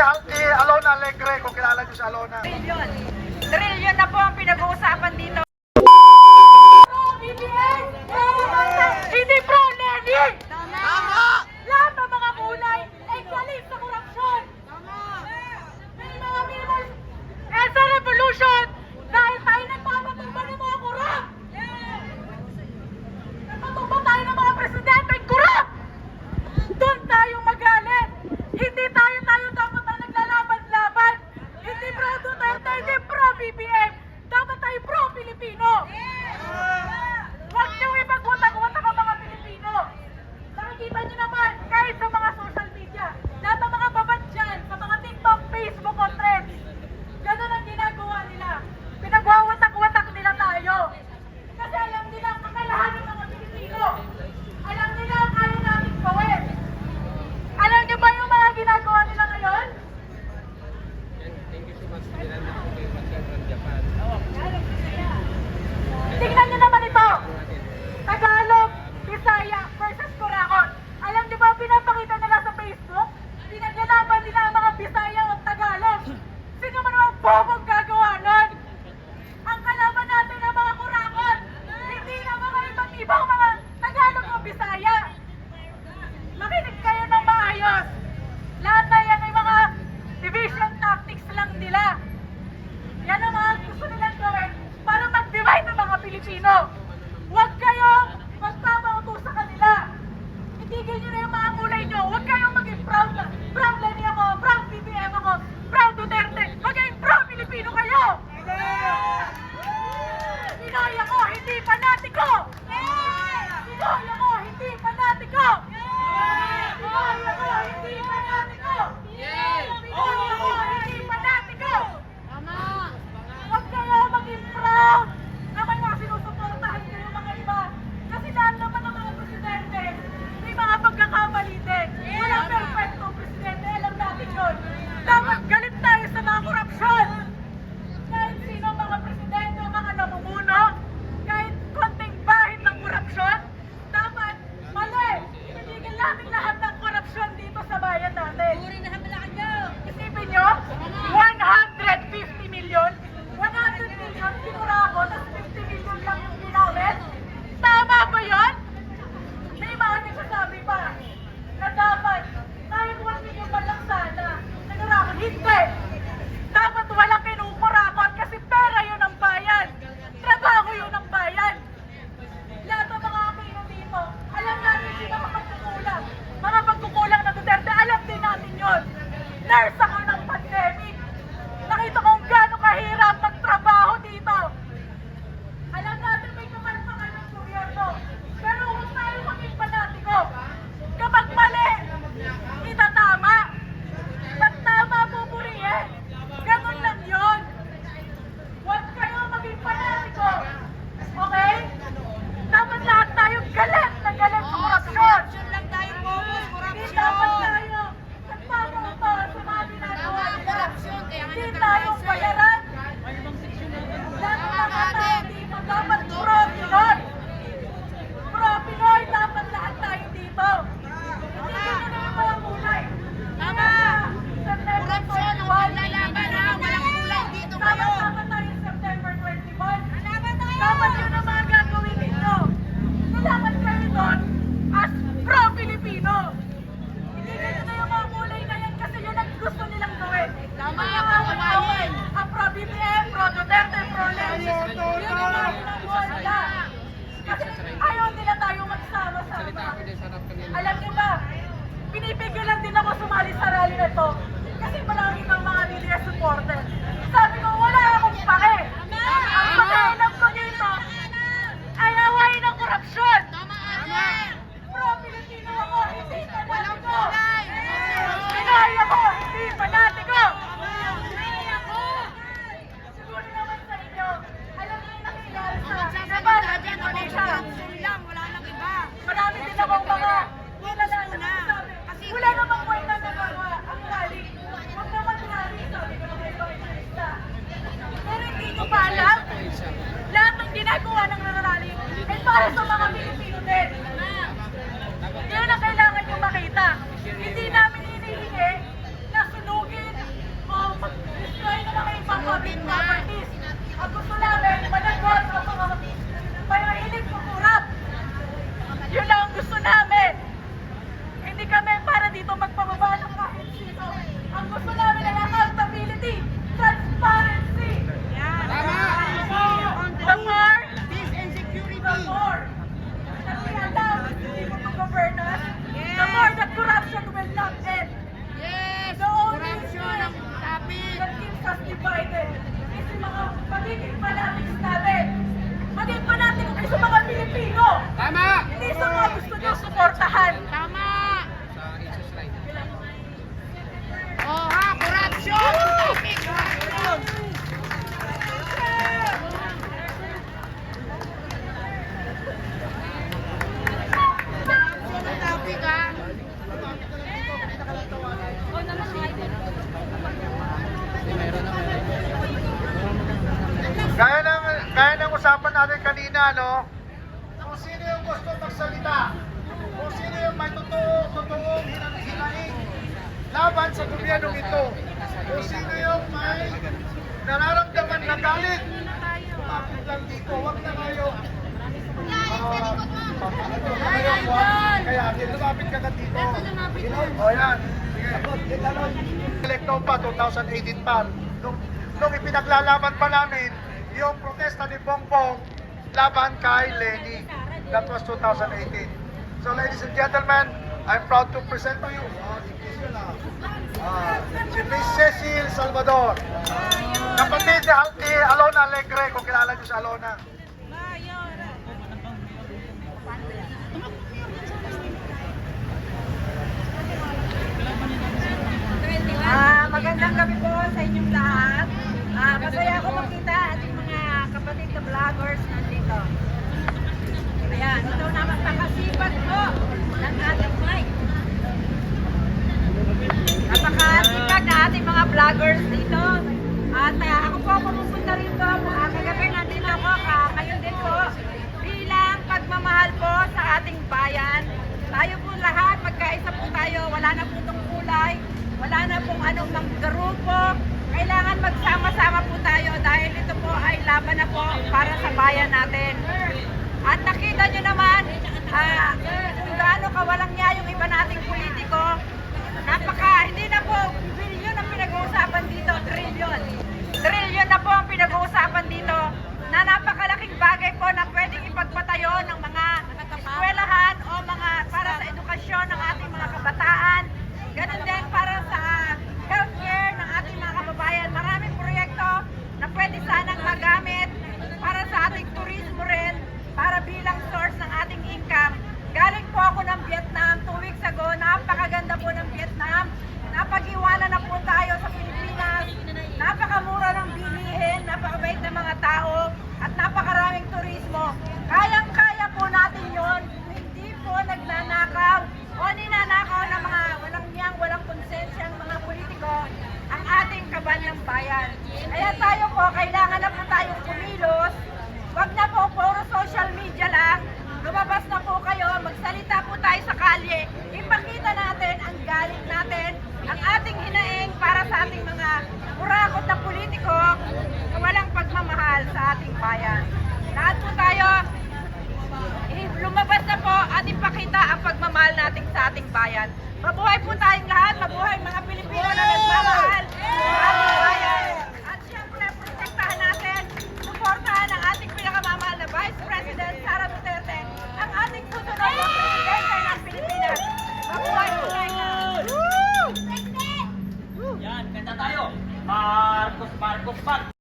siya, si Alona Alegre, kung kilala niyo si Alona. Trillion. Trillion na po ang pinag-uusapan dito. po mga Ayaw nila tayo magsama-sama. Alam niyo ba, pinipigilan din ako sumali sa rally na to kasi marami ng mga media supporters. Sabi ko, wala akong pake. para sa mga Pilipino din. Yun ang kailangan nyo makita. Hindi namin hinihingi na sunugin o mag-destroy ng mga ibang public properties. Ang gusto namin, managwan ang mga payahilig kukurap. Yun lang ang gusto namin. Hindi kami para dito magpababa ng kahit sino. Ang gusto namin ay lahat will not end. Yes! The Corruption ang topic. that keeps us divided yung mga magiging fanatics natin. Maging fanatics ay sa mga Pilipino. Tama! Hindi sa mga gusto nyo suportahan. Tama! Sa isa slide. Oh ha, corruption! Topic, corruption! Corruption ang topic ha. Gaya ng, gaya ng usapan natin kanina, no? Kung sino yung gusto magsalita, kung sino yung may totoo, totoong hinang hinaing laban sa gobyernong ito, kung sino yung may nararamdaman na galit, lumapit lang dito, huwag na kayo. Ah, kaya, lumapit ka na dito. O yan. Sige. Electo pa, 2018 pa. Nung, nung ipinaglalaban pa namin, yung protesta ni Bongbong laban kay Lenny. That was 2018. So ladies and gentlemen, I'm proud to present to you ah, si Miss Cecil Salvador. Kapatid ni, ni Alona Alegre, kung kilala niyo si Alona. Ah, magandang gabi po sa inyong lahat. Ah, masaya ako makita ating mga kapatid na vloggers nandito. Ayan, ito naman pakasipat po ng ating mic. Napakasipat na ating mga vloggers dito. At uh, ako po pumupunta rito. Uh, kagabi nandito ako, uh, ngayon din po. Bilang pagmamahal po sa ating bayan. Tayo po lahat, magkaisa po tayo. Wala na po itong kulay. Wala na pong anong mang grupo. Kailangan magsama-sama po tayo dahil ito po ay laban na po para sa bayan natin. At nakita nyo naman kung gaano kawalang niya yung iba nating politiko. Napaka, hindi na po bilyon ang pinag-uusapan dito, trillion. Trillion na po ang pinag-uusapan dito na napakalaking